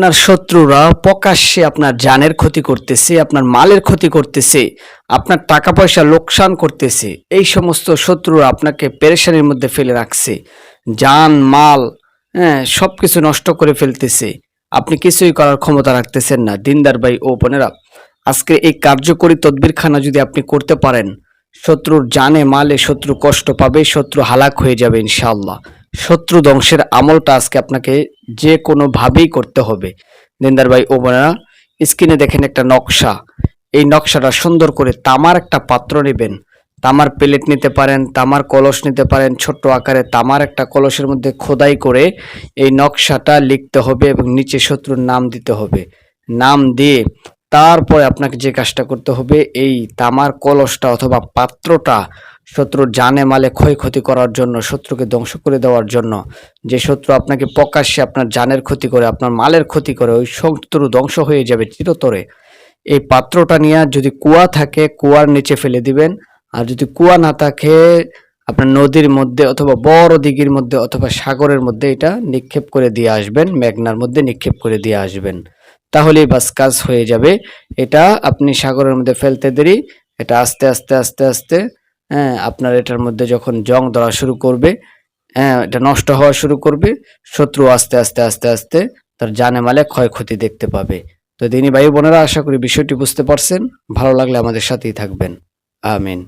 আপনার শত্রুরা প্রকাশ্যে আপনার জানের ক্ষতি করতেছে, আপনার মালের ক্ষতি করতেছে, আপনার টাকা পয়সা লোকসান করতেছে, এই সমস্ত শত্রুরা আপনাকে পেরেশানির মধ্যে ফেলে রাখছে। যান মাল হ্যাঁ সব কিছু নষ্ট করে ফেলতেছে। আপনি কিছুই করার ক্ষমতা রাখতেছেন না, দিনদার ভাই ও বোনেরা। আজকে এই কার্যকরী তদবিরখানা যদি আপনি করতে পারেন, শত্রুর জানে, মালে শত্রু কষ্ট পাবে, শত্রু হালাক হয়ে যাবে ইনশাআল্লাহ। শত্রু ধ্বংসের আমলটা আজকে আপনাকে যে কোনোভাবেই করতে হবে। দিনদার ভাই ও বোনেরা স্ক্রিনে দেখেন একটা নকশা। এই নকশাটা সুন্দর করে তামার একটা পাত্র নেবেন। তামার প্লেট নিতে পারেন, তামার কলস নিতে পারেন, ছোট্ট আকারে তামার একটা কলসের মধ্যে খোদাই করে এই নকশাটা লিখতে হবে এবং নিচে শত্রুর নাম দিতে হবে। নাম দিয়ে তারপরে আপনাকে যে কাজটা করতে হবে, এই তামার কলসটা অথবা পাত্রটা শত্রুর জানে মালে ক্ষয়ক্ষতি করার জন্য, শত্রুকে ধ্বংস করে দেওয়ার জন্য। যে শত্রু আপনাকে প্রকাশ্যে আপনার জানের ক্ষতি করে, আপনার মালের ক্ষতি করে, ওই শত্রু ধ্বংস হয়ে যাবে চিরতরে। এই পাত্রটা নিয়ে যদি কুয়া থাকে, কুয়ার নিচে ফেলে দিবেন। আর যদি কুয়া না থাকে, আপনার নদীর মধ্যে অথবা বড় দিঘির মধ্যে অথবা সাগরের মধ্যে এটা নিক্ষেপ করে দিয়ে আসবেন, মেঘনার মধ্যে নিক্ষেপ করে দিয়ে আসবেন। তাহলেই বাস কাজ হয়ে যাবে। এটা আপনি সাগরের মধ্যে ফেলতে দেরি, এটা আস্তে আস্তে আস্তে আস্তে হ্যাঁ আপনার এটার মধ্যে যখন জং ধরা শুরু করবে হ্যাঁ এটা নষ্ট হওয়া শুরু করবে, শত্রু আস্তে আস্তে আস্তে আস্তে তার জানে মালে ক্ষয়ক্ষতি দেখতে পাবে। তো দিনী ভাই বোনেরা, আশা করি বিষয়টি বুঝতে পারছেন। ভালো লাগলে আমাদের সাথেই থাকবেন। আমিন।